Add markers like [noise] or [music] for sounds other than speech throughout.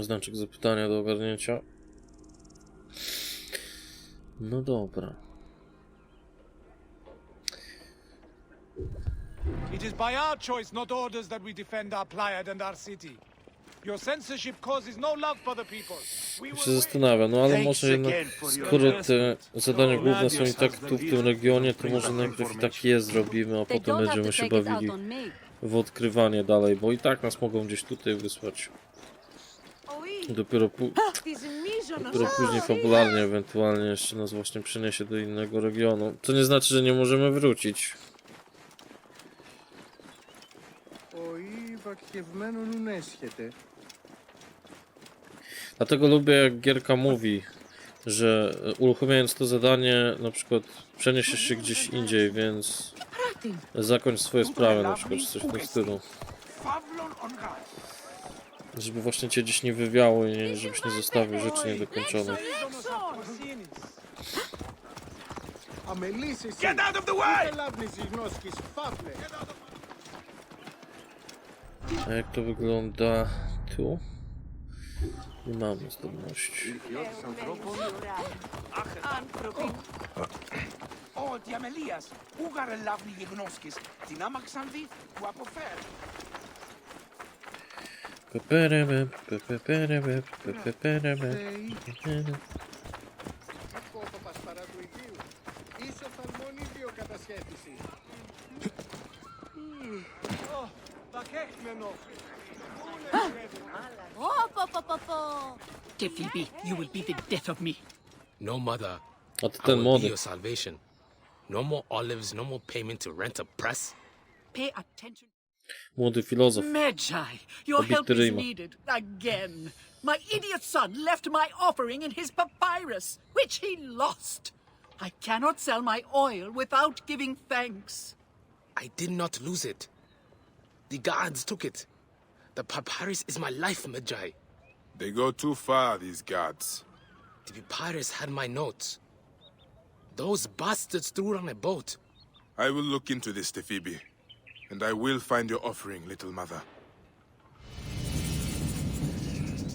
Znaczek zapytania do ogarnięcia. No dobra. It is by our choice, not orders, that we defend our Pleiad and our city. Your censorship causes no love for the people. We się zastanawiam, no ale może jednak, skoro te zadania So, główne są i Radius tak tu w tym regionie, to może najpierw i tak je zrobimy, a potem będziemy się bawili w odkrywanie dalej, bo i tak nas mogą gdzieś tutaj wysłać. Dopiero, dopiero później fabularnie ewentualnie jeszcze nas właśnie przeniesie do innego regionu. To nie znaczy, że nie możemy wrócić. Dlatego lubię jak gierka mówi, że e, uruchamiając to zadanie na przykład przeniesiesz się gdzieś indziej, więc zakończ swoje sprawy na przykład, coś w tym stylu. Favlon on guard. Żeby właśnie cię gdzieś nie wywiało i nie, żebyś nie zostawił rzeczy niedokończonych. Αμελής εσύ. Get out of the way! Ούτε λάβνης η γνώσκης. Φαύλε. A jak to wygląda tu? Nie mamy zdolności. Ο Διαμελίας, ούγαρε λάβνη γεγνώσκης. Την άμαξαν δει, που αποφέρει. Phoebe, you will be the death of me. No, mother. A I will be your salvation. No more olives, no more payment to rent a press. Pay attention. Młody filozof. Magi, your help is needed again. My idiot son left my offering in his papyrus, which he lost. I cannot sell my oil without giving thanks. I did not lose it. The guards took it. The papyrus is my life, Magi. They go too far, these guards. The papyrus had my notes. Those bastards threw it on a boat. I will look into this, Tephibi. And I will find your offering, little mother.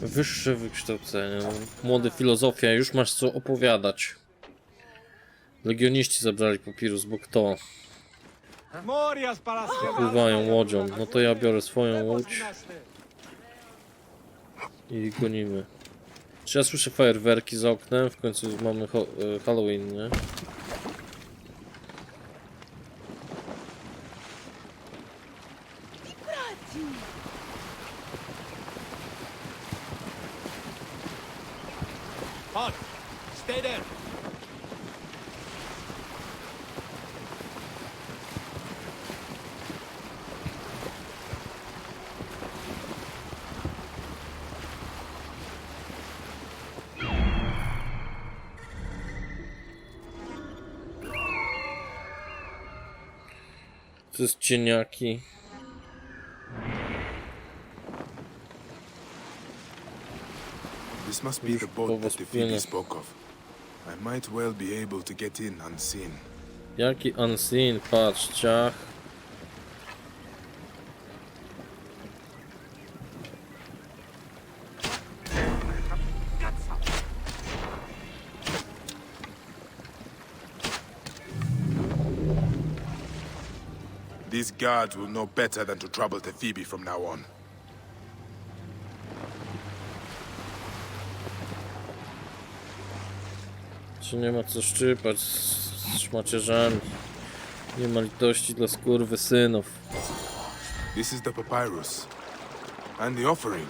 Wyższe wykształcenie. Młody filozofia, już masz co opowiadać. Legioniści zabrali papirus, bo kto? Pływają łodzią. No to ja biorę swoją łódź i gonimy. Czy ja słyszę fajerwerki za oknem? W końcu mamy e, Halloween, nie? Halt! Stay there! To jest cieniaki. Must be the boat that Tephibi płynie. spoke of. I might well be able to get in unseen. Jaki unseen, patrz, ciach. These guards will know better than to trouble the Phoebe from now on. Czy nie ma co szczypać z szmacierzami. Nie ma litości dla skurwy synów. This is the papyrus. And the offering.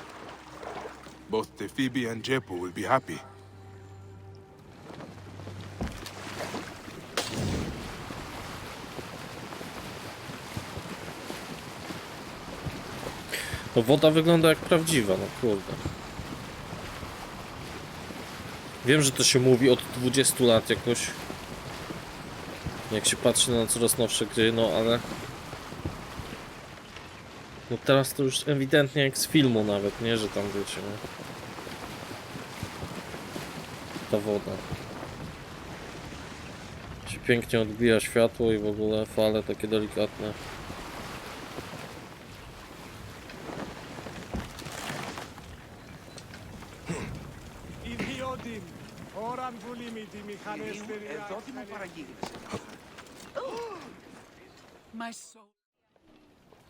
Both Tephibi and Jepu will be happy. No woda wygląda jak prawdziwa, no kurde. Wiem, że to się mówi od 20 lat jakoś. Jak się patrzy na coraz nowsze gry, no ale... No teraz to już ewidentnie jak z filmu nawet, nie? Że tam wiecie, nie? Ta woda. Się pięknie odbija światło i w ogóle fale takie delikatne. Oran βουλήμητη μηχανέστερη. Εδώ τι μου παραγγείλεις. My soul.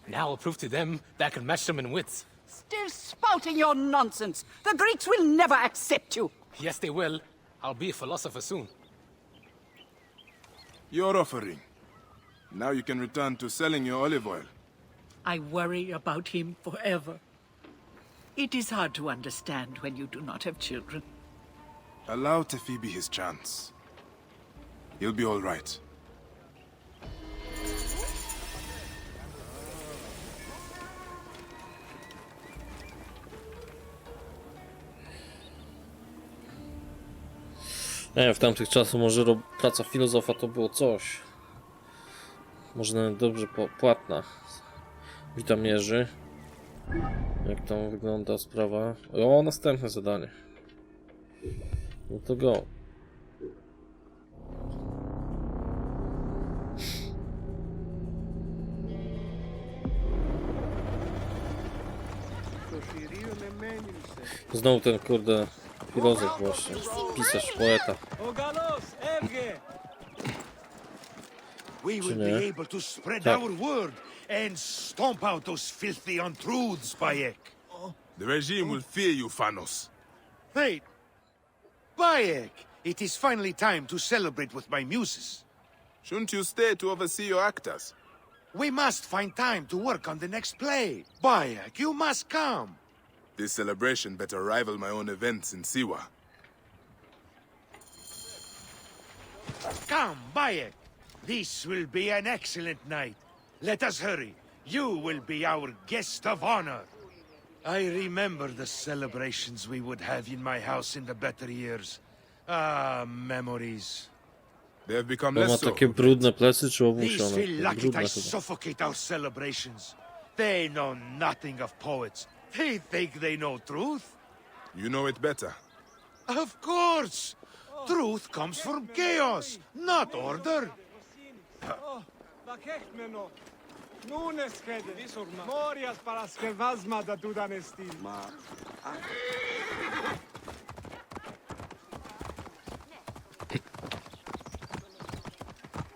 Now I'll prove to them that I can match them in wits. Still spouting your nonsense. The Greeks will never accept you. Yes, they will. I'll be a philosopher soon. Your offering. Now you can return to selling your olive oil. I worry about him forever. It is hard to understand when you do not have children. Allow Tefibi his chance. He'll be all right. Nie w tamtych czasach może praca filozofa to było coś. Może nawet dobrze płatna. Witam Jerzy. Jak tam wygląda sprawa? O, następne zadanie. No to go. Znowu ten kurde filozof właśnie, pisarz, poeta. We will be able to spread our word and stomp out those filthy untruths, Bayek. The regime will fear you, Fanos. Wait, Bayek, it is finally time to celebrate with my muses. Shouldn't you stay to oversee your actors? We must find time to work on the next play. Bayek, you must come. This celebration better rival my own events in Siwa. Come, Bayek. This will be an excellent night. Let us hurry. You will be our guest of honor. I remember the celebrations we would have in my house in the better years. Ah, memories. They have become To ma less so. takie brudne plecy czy These owłosione? Brudne Philakites chyba. suffocate our celebrations. They know nothing of poets. They think they know truth. You know it better. Of course! Truth comes from chaos, not order. Nu ne schede. Morias para schevasma da duda nestin. Ma...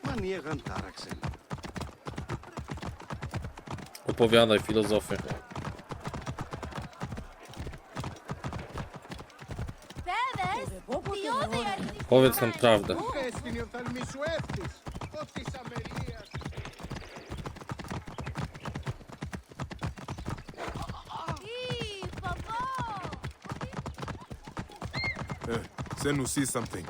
Maniegan Taraxel. Opowiadaj filozofię. Powiedz nam prawdę. Eh, Senu sees something.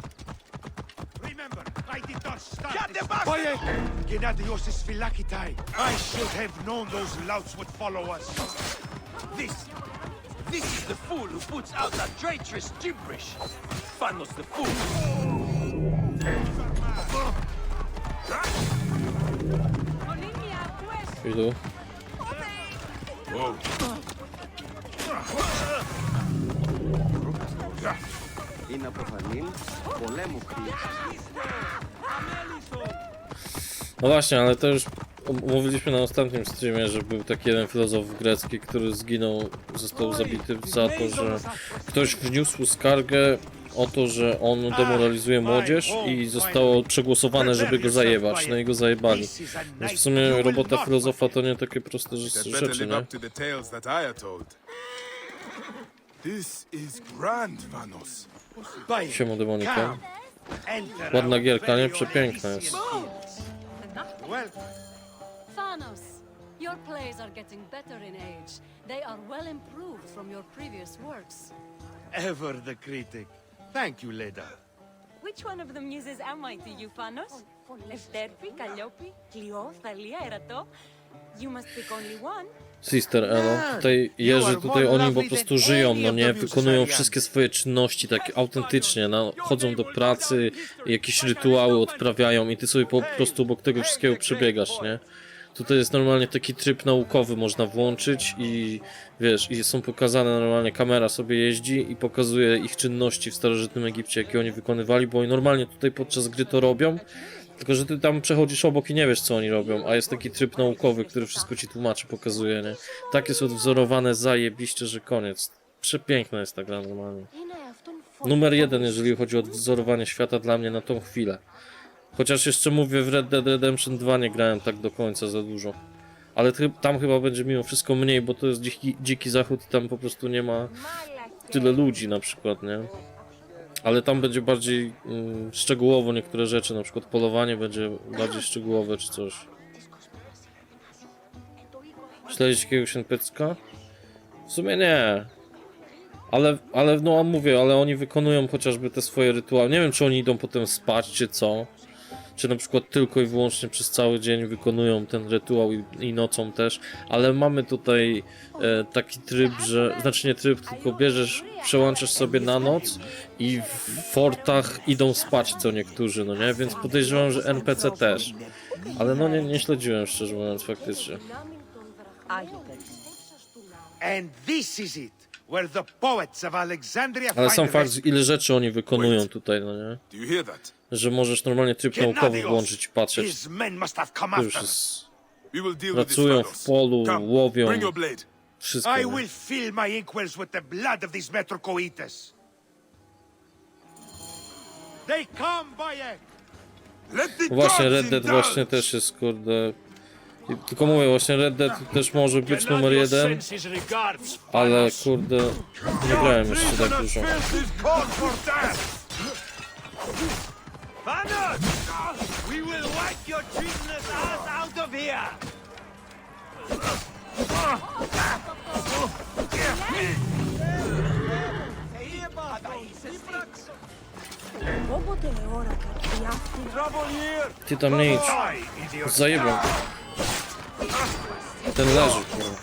Remember, I did not start this. Bayek! Gennadios is Philakitai. I should have known those louts would follow us. This, this is the fool who puts out that traitorous gibberish. Phanos the fool. Ilu? Whoa. Είναι αποφανήν πολέμου χρήση. No właśnie, ale to już m- mówiliśmy na ostatnim streamie, że był taki jeden filozof grecki, który zginął, został zabity za to, że ktoś wniósł skargę o to, że on demoralizuje młodzież i zostało przegłosowane, żeby go zajebać. No i go zajebali. This is a Więc night w sumie you will robota not filozofa to nie takie proste Had rzeczy, better rzeczy live nie? This is grand, Vanos. Siemo demonika. Ładna gierka, nie? Przepiękna jest. Thanos, your plays are getting better in age. They are well improved from your previous works. Ever the critic. Thank you, Leda. Which one of the muses am I to you, Thanos? Lefterpi, Calliope, Clio, Thalia, Erato? You must pick only one. Sister Elo, tutaj Jerzy, tutaj oni po prostu żyją, no nie, wykonują wszystkie swoje czynności tak autentycznie, no, chodzą do pracy, jakieś rytuały odprawiają i ty sobie po prostu obok tego wszystkiego przebiegasz, nie? Tutaj jest normalnie taki tryb naukowy, można włączyć i wiesz, i są pokazane normalnie, kamera sobie jeździ i pokazuje ich czynności w starożytnym Egipcie, jakie oni wykonywali, bo oni normalnie tutaj podczas gry to robią, tylko, że ty tam przechodzisz obok i nie wiesz, co oni robią, a jest taki tryb naukowy, który wszystko ci tłumaczy, pokazuje, nie? Tak jest odwzorowane zajebiście, że koniec. Przepiękna jest ta gra normalnie. Numer jeden, jeżeli chodzi o odwzorowanie świata dla mnie na tą chwilę. Chociaż jeszcze mówię, w Red Dead Redemption 2 nie grałem tak do końca za dużo. Ale tam chyba będzie mimo wszystko mniej, bo to jest dziki, dziki zachód i tam po prostu nie ma tyle ludzi na przykład, nie? Ale tam będzie bardziej mm, szczegółowo niektóre rzeczy, na przykład polowanie będzie bardziej szczegółowe czy coś. Śledzić jakiegoś NPC-ka? W sumie nie. Ale, ale no mówię, ale oni wykonują chociażby te swoje rytuały. Nie wiem, czy oni idą potem spać, czy co. Czy na przykład tylko i wyłącznie przez cały dzień wykonują ten rytuał i, i nocą też. Ale mamy tutaj e, taki tryb, że. Znaczy nie tryb, tylko bierzesz, przełączasz sobie na noc i w fortach idą spać co niektórzy, no nie? Więc podejrzewam, że NPC też. Ale no nie, nie śledziłem szczerze mówiąc faktycznie. And this is it, where the poets of Alexandria Ale sam fakt, ile rzeczy oni wykonują tutaj, no nie? Do you hear that? Że możesz normalnie tryb naukowy włączyć i patrzeć. His men must have come To już after us. jest... We will deal with this, Pracują w polu, Come, łowią, bring your blade. wszystko. I will fill my inkwells with the blood of these Metrocoites. They come, Bayek! Let the Właśnie Red Dead właśnie też jest, kurde... Tylko mówię, właśnie Red Dead też może być numer jeden, ale kurde, nie grałem jeszcze tak dużo. Ty tam nie idź, zajebą. Ten leży, kurwa.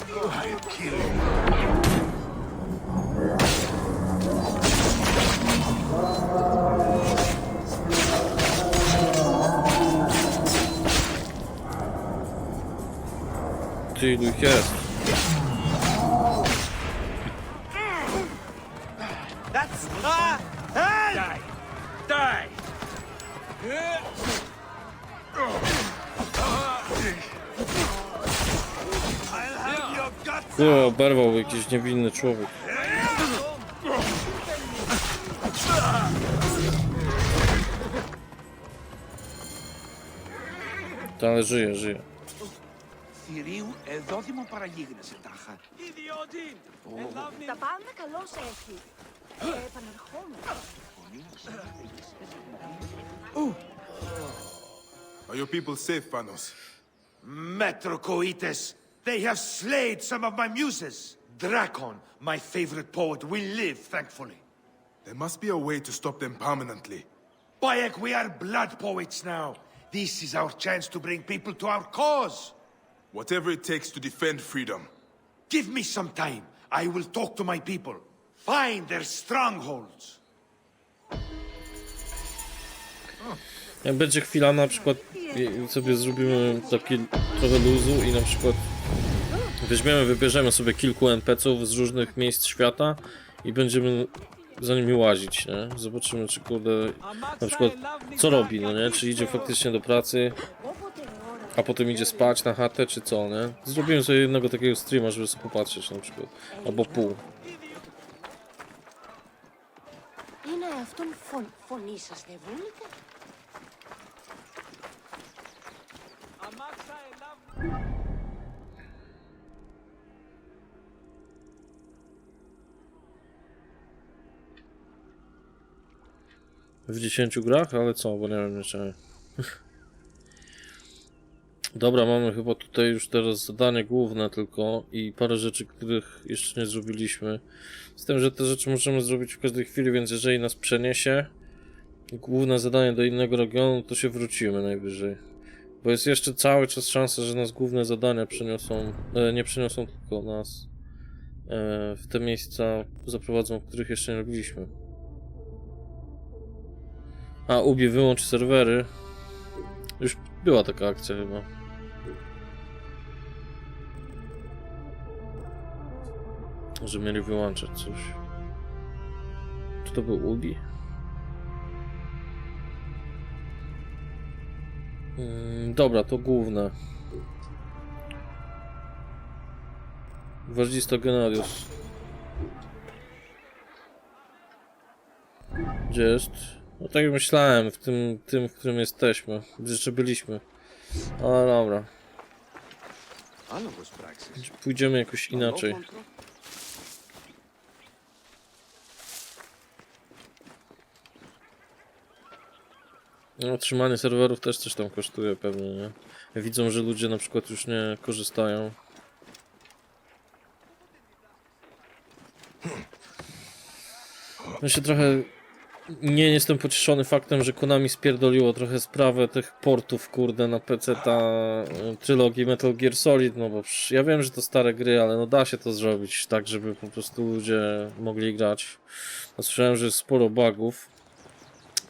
Ty ilu ich jest? your guts! O, oberwał jakiś niewinny człowiek. To ale żyje, żyje. Θηρίου, εδώ μου παραγίγνεσαι τάχα. Ιδιώτη! Τα πάντα καλώς έχει. Και επανερχόμενο. Are your people safe, Vanos? Metrocoites! They have slayed some of my muses! Dracon, my favorite poet, will live, thankfully. There must be a way to stop them permanently. Bayek, we are blood poets now. This is our chance to bring people to our cause. Whatever it takes to defend freedom. Give me some time. I will talk to my people. Find their strongholds. Jak będzie chwila na przykład i sobie zrobimy taki trochę luzu i na przykład weźmiemy, wybierzemy sobie kilku NPC-ów z różnych miejsc świata i będziemy za nimi łazić, nie? Zobaczymy czy kurde na przykład co robi, no nie? Czy idzie faktycznie do pracy, a potem idzie spać na chatę, czy co, nie? Zrobimy sobie jednego takiego streama, żeby sobie popatrzeć na przykład, albo pół. Είναι αυτόν φων, φωνή W 10 grach, ale co, bo nie wiem jeszcze. [laughs] Dobra, mamy chyba tutaj już teraz zadanie główne tylko i parę rzeczy, których jeszcze nie zrobiliśmy. Z tym, że te rzeczy możemy zrobić w każdej chwili, więc jeżeli nas przeniesie główne zadanie do innego regionu, to się wrócimy najwyżej. Bo jest jeszcze cały czas szansa, że nas główne zadania przeniosą, e, nie przeniosą tylko nas e, w te miejsca zaprowadzą, których jeszcze nie robiliśmy. A, Ubi wyłącz serwery. Już była taka akcja chyba. Że mieli wyłączać coś. Czy to był Ubi? Mm, dobra, to główne. Gwardzista Genarius. Gdzie jest? No tak jak myślałem, w tym, tym w którym jesteśmy. Gdzie jeszcze byliśmy. Ale dobra. Pójdziemy jakoś inaczej. No, utrzymanie serwerów też coś tam kosztuje pewnie, nie? Widzą, że ludzie na przykład już nie korzystają. Ja się trochę nie jestem pocieszony faktem, że Konami spierdoliło trochę sprawę tych portów, kurde, na PC ta y, trylogii Metal Gear Solid, no bo ja wiem, że to stare gry, ale no da się to zrobić tak, żeby po prostu ludzie mogli grać. No, słyszałem, że jest sporo bugów.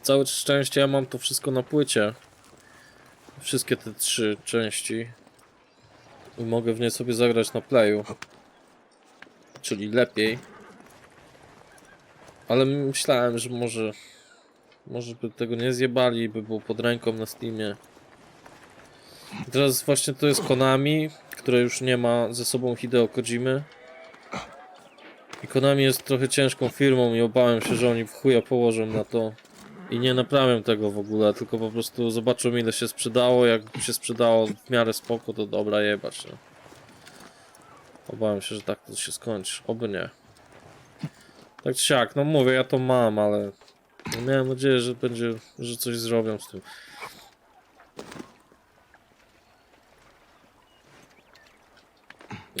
Całe szczęście ja mam to wszystko na płycie. Wszystkie te trzy części. I mogę w nie sobie zagrać na playu. Czyli lepiej. Ale myślałem, że może... Może by tego nie zjebali, by było pod ręką na Steamie. I teraz właśnie to jest Konami, które już nie ma ze sobą Hideo Kojimy. I Konami jest trochę ciężką firmą i obawiam się, że oni w chuja położą na to. I nie naprawią tego w ogóle, tylko po prostu zobaczą ile się sprzedało, jak się sprzedało w miarę spoko, to dobra jebać, nie? Obawiam się, że tak to się skończy, oby nie. Tak czy siak, no mówię, ja to mam, ale miałem nadzieję, że będzie, że coś zrobią z tym.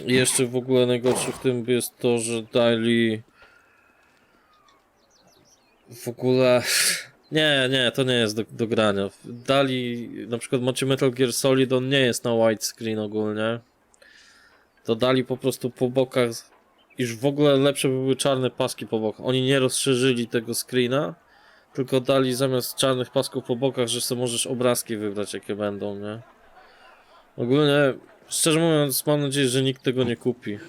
I jeszcze w ogóle najgorsze w tym jest to, że dali w ogóle nie, nie, to nie jest do, do grania. Dali, na przykład macie Metal Gear Solid, on nie jest na widescreen ogólnie. To dali po prostu po bokach, iż w ogóle lepsze by były czarne paski po bokach. Oni nie rozszerzyli tego screena, tylko dali zamiast czarnych pasków po bokach, że sobie możesz obrazki wybrać jakie będą, nie? Ogólnie, szczerze mówiąc, mam nadzieję, że nikt tego nie kupi.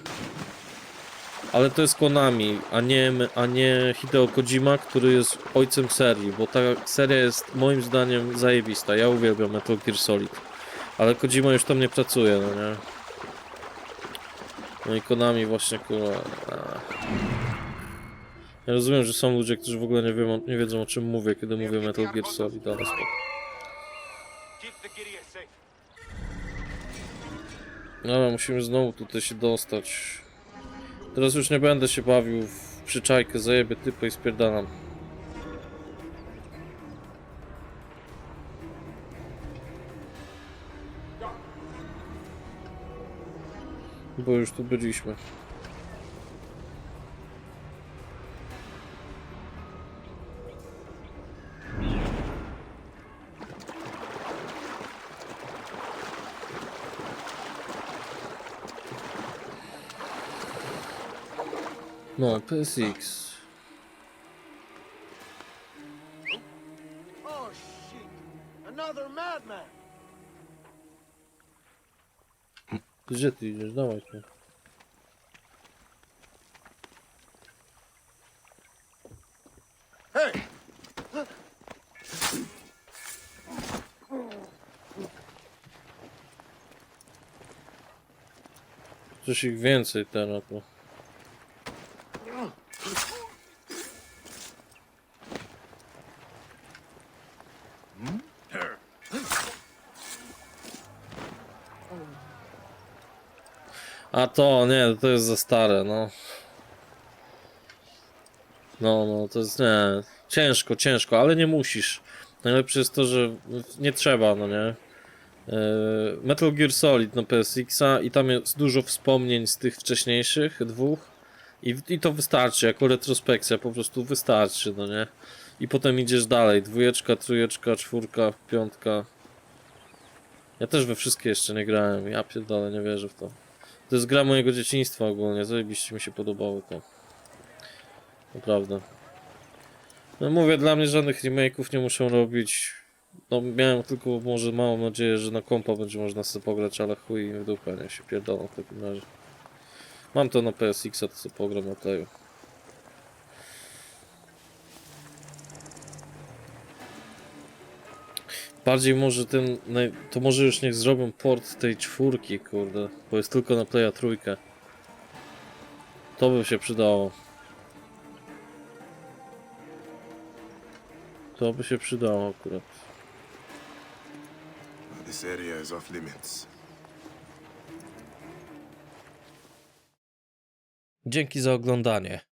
Ale to jest Konami, a nie, a nie Hideo Kojima, który jest ojcem serii, bo ta seria jest moim zdaniem zajebista. Ja uwielbiam Metal Gear Solid. Ale Kojima już tam nie pracuje, no nie? No i Konami właśnie, kurwa... Ja rozumiem, że są ludzie, którzy w ogóle nie, wiem, nie wiedzą o czym mówię, kiedy mówię Metal Gear Solid, ale spoko. Dobra, musimy znowu tutaj się dostać. Teraz już nie będę się bawił w przyczajkę, zajebie typy i spierdalam. Bo już tu byliśmy. No, PSX. Oh, shit. Another madman. Gdzie ty idziesz? Dawaj tu. Hey! Coś ich więcej teraz. A to nie, to jest za stare, no. No, no, to jest nie. Ciężko, ciężko, ale nie musisz. Najlepsze jest to, że nie trzeba, no nie. Yy, Metal Gear Solid na PSX-a i tam jest dużo wspomnień z tych wcześniejszych dwóch. I, I to wystarczy, jako retrospekcja po prostu wystarczy, no nie. I potem idziesz dalej. Dwójeczka, trójeczka, czwórka, piątka. Ja też we wszystkie jeszcze nie grałem. Ja pierdolę, nie wierzę w to. To jest gra mojego dzieciństwa ogólnie. Zajebiście mi się podobało to. Naprawdę. No mówię, dla mnie żadnych remake'ów nie muszą robić. No miałem tylko może małą nadzieję, że na kompa będzie można sobie pograć, ale chuj im w dupę, nie się pierdolą w takim razie. Mam to na PSX, a to sobie pogram na playu. Bardziej może ten, naj- to może już niech zrobią port tej czwórki, kurde, bo jest tylko na playa trójkę. To by się przydało. To by się przydało akurat. This area is off limits. Dzięki za oglądanie.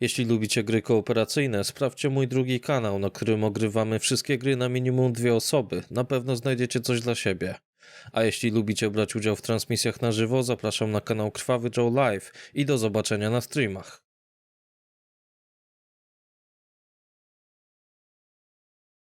Jeśli lubicie gry kooperacyjne, sprawdźcie mój drugi kanał, na którym ogrywamy wszystkie gry na minimum dwie osoby. Na pewno znajdziecie coś dla siebie. A jeśli lubicie brać udział w transmisjach na żywo, zapraszam na kanał Krwawy Joe Live i do zobaczenia na streamach.